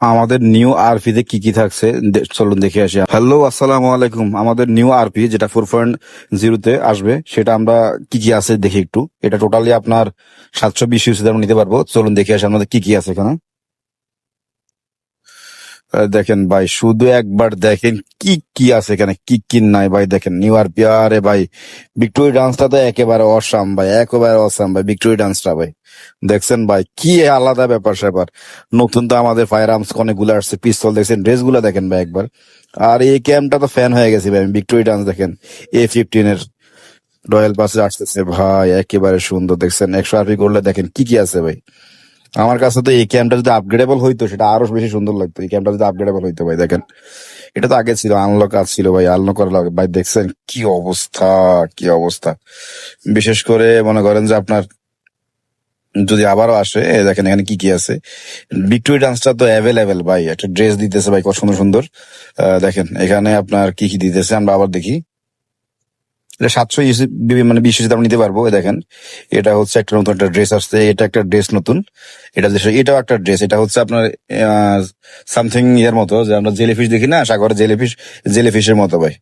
আমাদের new RP তে কি কি থাকছে চলুন দেখে আসি। হ্যালো আসসালামু আলাইকুম। আমাদের নিউ আরপি যেটা ফোর পয়েন্ট জিরোতে আসবে, সেটা আমরা কি কি আছে দেখি একটু। এটা টোটালি আপনার সাতশো বিশ ইউসিতে আমরা নিতে পারব। চলুন দেখে আসি আমাদের কি কি আছে এখানে। দেখেন ভাই, শুধু একবার দেখেন কি কি আছে এখানে, কি কি নাই ভাই। দেখেন নিউ আর পিয়ারে ভাই, ভিক্টোরি ডান্সটা তো একেবারে অসাম ভাই, একেবারে অসাম ভাই, ভিক্টোরি ডান্সটা ভাই। দেখছেন ভাই, কি আলাদা ব্যাপার স্যাপার। নতুন তো আমাদের ফায়ার আর্মস অনেকগুলো আসছে, পিস্তল দেখছেন ড্রেসগুলো দেখেন ভাই একবার। আর এই ক্যাম্পটা তো ফ্যান হয়ে গেছি ভাই, ভিক্টোরি ডান্স দেখেন এ ফিফটিন এর রয়্যাল পাসে আসতেছে ভাই, একেবারে সুন্দর দেখছেন। একশো আরপি করলে দেখেন কি কি আছে ভাই। আমার কাছে তো এই ক্যাম্পটা যদি আপগ্রেডেবল হইতো, সেটা আরও বেশি সুন্দর লাগতো। এই ক্যাম্পটা যদি আপগ্রেডেবল হইতো ভাই, দেখেন। এটা তো আগে ছিল আনলক কাজ ছিল ভাই আনলক করা ভাই, দেখছেন কি অবস্থা কি অবস্থা। বিশেষ করে মনে করেন যে আপনার যদি আবারও আসে দেখেন এখানে কি কি আছে। ভিক্টোরি ডান্সটা তো অ্যাভেলেবেল ভাই, একটা ড্রেস দিতেছে ভাই, কত সুন্দর সুন্দর। দেখেন, এখানে আপনার কি কি দিতেছে, আমরা আবার দেখি। এটা সাতশো মানে বিশ আমরা নিতে পারব দেখেন। এটা হচ্ছে একটা নতুন একটা ড্রেস আসছে, এটা একটা ড্রেস নতুন। এটা এটাও একটা ড্রেস, এটা হচ্ছে আপনার সামথিং ইয়ের মতো, যে আমরা জেলিফিশ দেখি না সাগরে জেলিফিশ জেলিফিশের মতো ভাই।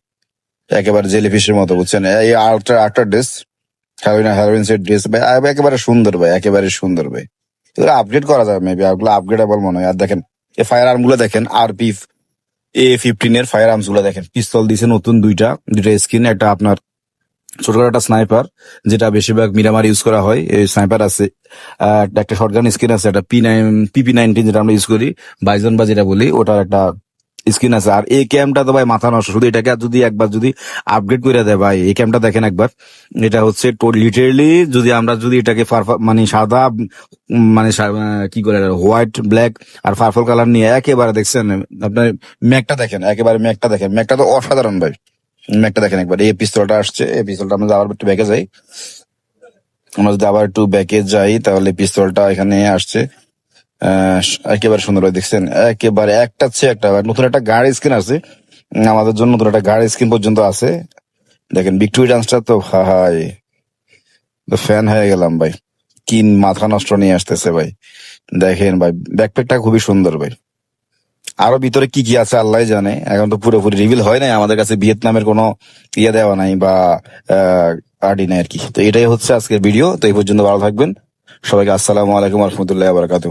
একেবারে জেলিফিশের মতো, বুঝছেন? এই আরেকটা আরেকটা ড্রেস হ্যালোইন সেট ড্রেস, ভাই একেবারে সুন্দর ভাই, একেবারে সুন্দর ভাই। এগুলো আপগ্রেড করা যাবে মেবি ওগুলো আপগ্রেডেবল মনে হয়। আর দেখেন, এই ফায়ার আর্মগুলো দেখেন আর পি এ ফিফটিন এর ফায়ার আর্মসগুলো দেখেন। পিস্তল দিছে নতুন দুইটা দুইটা স্কিন একটা আপনার ছোটখাটো একটা স্নাইপার যেটা বেশিরভাগ মিরামার ইউজ করা হয়। এই স্নাইপার আছে একটা শর্টগান স্কিন আছে, একটা পি নাইন পিপি নাইনটিন যেটা আমরা ইউজ করি বাইজন বা যেটা বলি, ওটার একটা স্কিন আছে। আর এই ক্যাম্পটা তো ভাই মাথা নষ্ট, শুধু এটাকে যদি একবার যদি আপগ্রেড করে দেয় ভাই, এই ক্যাম্পটা দেখেন একবার, এটা হচ্ছে লিটারেলি যদি আমরা যদি এটাকে মানে সাদা মানে কি করে হোয়াইট ব্ল্যাক আর পার্পল কালার নিয়ে একেবারে দেখছেন, আপনার ম্যাকটা দেখেন, একেবারে ম্যাকটা দেখেন। ম্যাকটা তো অসাধারণ ভাই। ম্যাকটা দেখেন একবার। এই পিস্তলটা আসছে, এই পিস্তলটা আমরা আবার একটু ব্যাকে যাই। আমরা যদি আবার একটু ব্যাকে যাই, তাহলে পিস্তলটা এখানে আসছে। একেবারে সুন্দর ভাই দেখছেন? একেবারে একটা চেয়ে একটা। নতুন একটা গাড়ি স্কিন আছে আমাদের জন্য নতুন একটা গাড়ি স্কিন পর্যন্ত আছে। দেখেন ভিক্টোরি ডান্সটা তো হাই তো ফ্যান হয়ে গেলাম ভাই। কি মাথা নষ্ট নিয়ে আসতেছে ভাই। দেখেন ভাই ব্যাকপ্যাকটা খুবই সুন্দর ভাই। আরও ভিতরে কি কি আছে আল্লাহ জানে। এখন তো পুরোপুরি রিভিল হয় নাই। আমাদের কাছে ভিয়েতনামের কোনো ইয়ে দেওয়া নাই বা আডি নাই আর কি। তো এটাই হচ্ছে আজকের ভিডিও তো এই পর্যন্ত ভালো থাকবেন। সবাইকে আসসালামু আলাইকুম রহমতুল্লাহ বারাকাতু